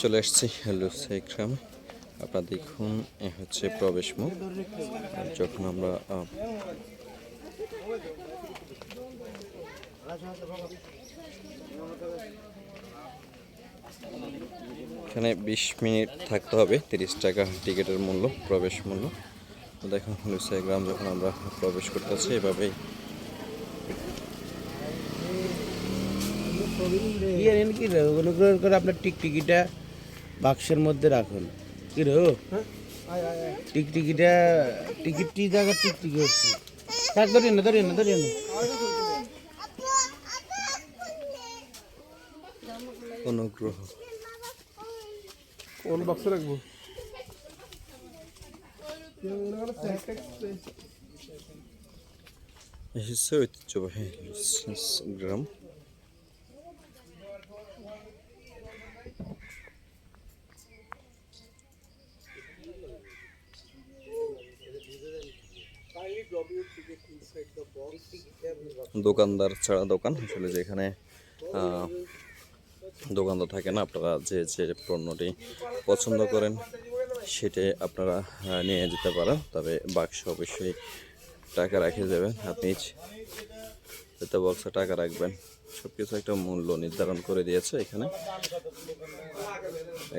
চলে এসেছি হ্যালো গ্রাম আপনারা দেখুন, এ হচ্ছে প্রবেশ মুখ। যখন আমরা এখানে বিশ মিনিট থাকতে হবে, তিরিশ টাকা টিকিটের মূল্য, প্রবেশ মূল্য। দেখুন লুসাই গ্রাম যখন আমরা প্রবেশ করতেছি, এভাবেই অনুগ্রহ করে আপনার টিকটিকিটা বাক্সের মধ্যে রাখুন। কি রে? টিকটিকিটা টিকিটটি জায়গা টিকটিকি হচ্ছে। থাক ধরিয়ে না ধরিয়ে না ধরিয়ে না। অনুগ্রহ। কোন বাক্সে রাখব? এসেছে ঐতিহ্যবাহী গ্রাম। দোকানদার ছাড়া দোকান। আসলে যেখানে দোকানদার থাকে না, আপনারা যে যে পণ্যটি পছন্দ করেন সেটাই আপনারা নিয়ে যেতে পারেন। তবে বাক্স অবশ্যই টাকা রেখে যাবেন আপনি যাতে বক্সে টাকা রাখবেন। সব কিছু একটা মূল্য নির্ধারণ করে দিয়েছে এখানে।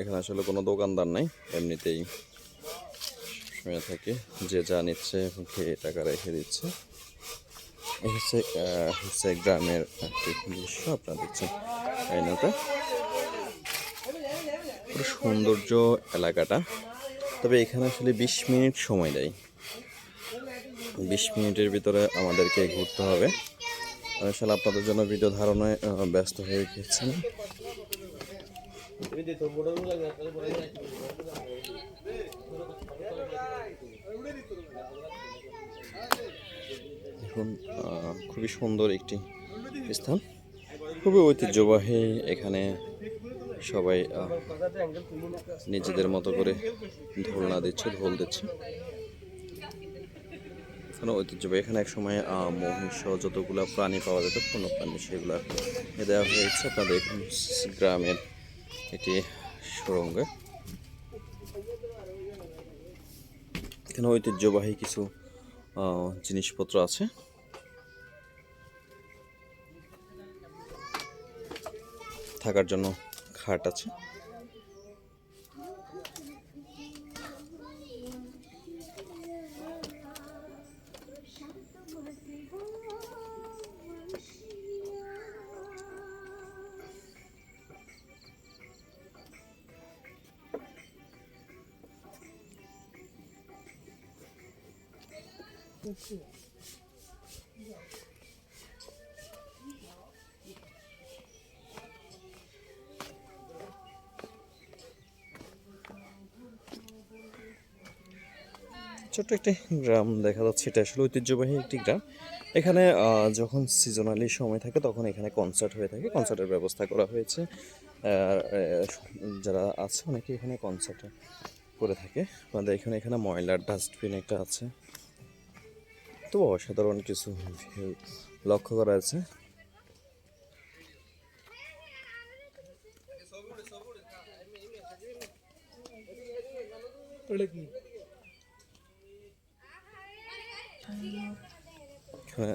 এখানে আসলে কোনো দোকানদার নাই, এমনিতেই। শুয়ে থাকে, যে যা নিচ্ছে খেয়ে টাকা রেখে দিচ্ছে। হচ্ছে হচ্ছে গ্রামের দৃশ্য, আপনারা দেখছেন পুরো সৌন্দর্য এলাকাটা। তবে এখানে আসলে বিশ মিনিট সময় দেয়। বিশ মিনিটের ভিতরে আমাদেরকে ঘুরতে হবে। আসলে আপনাদের জন্য ভিডিও ধারণায় ব্যস্ত হয়ে গেছি আহ, খুবই সুন্দর একটি স্থান। খুবই ঐতিহ্যবাহী এখানে সবাই নিজেদের মতো করে ঢোলনা দিচ্ছে ঢোল দিচ্ছে। এখানে ঐতিহ্যবাহী। এখানে এক সময় মহিষ যতগুলো প্রাণী পাওয়া যেত কোনো প্রাণী সেগুলো দেওয়া হয়েছে। আপনাদের গ্রামের এটি সুরঙ্গ। এখানে ঐতিহ্যবাহী কিছু জিনিসপত্র আছে। থাকার জন্য খাট আছে। ছোট্ট একটি গ্রাম দেখা যাচ্ছে, এটা আসলে ঐতিহ্যবাহী একটি গ্রাম। এখানে যখন সিজনালি সময় থাকে, তখন এখানে কনসার্ট হয়ে থাকে। কনসার্টের ব্যবস্থা করা হয়েছে। যারা আছে, অনেকে এখানে কনসার্ট করে থাকে। আমাদের এখানে এখানে ময়লার ডাস্টবিন একটা আছে। তো অসাধারণ কিছু লক্ষ্য করা আছে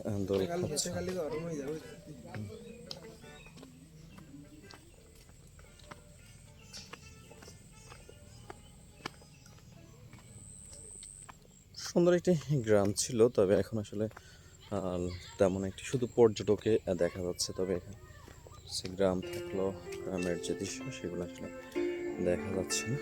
আহ, দোল খাচ্ছে সুন্দর একটি গ্রাম ছিল, তবে এখন আসলে তেমন একটি শুধু পর্যটকে দেখা যাচ্ছে। তবে এখানে সে গ্রাম থাকল, গ্রামের যে দৃশ্য, সেগুলো আসলে দেখা যাচ্ছে না।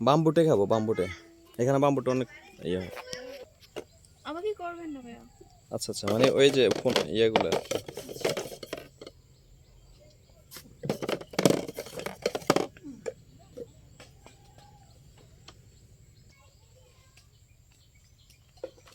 বাম্বুটে খাব, বাম্বুটে। এখানে বাম্বুটা অনেক ইয়ে হয়। আমাকে করবেন না ভাইয়া আচ্ছা আচ্ছা মানে ওই যে ফোন ইয়েগুলো।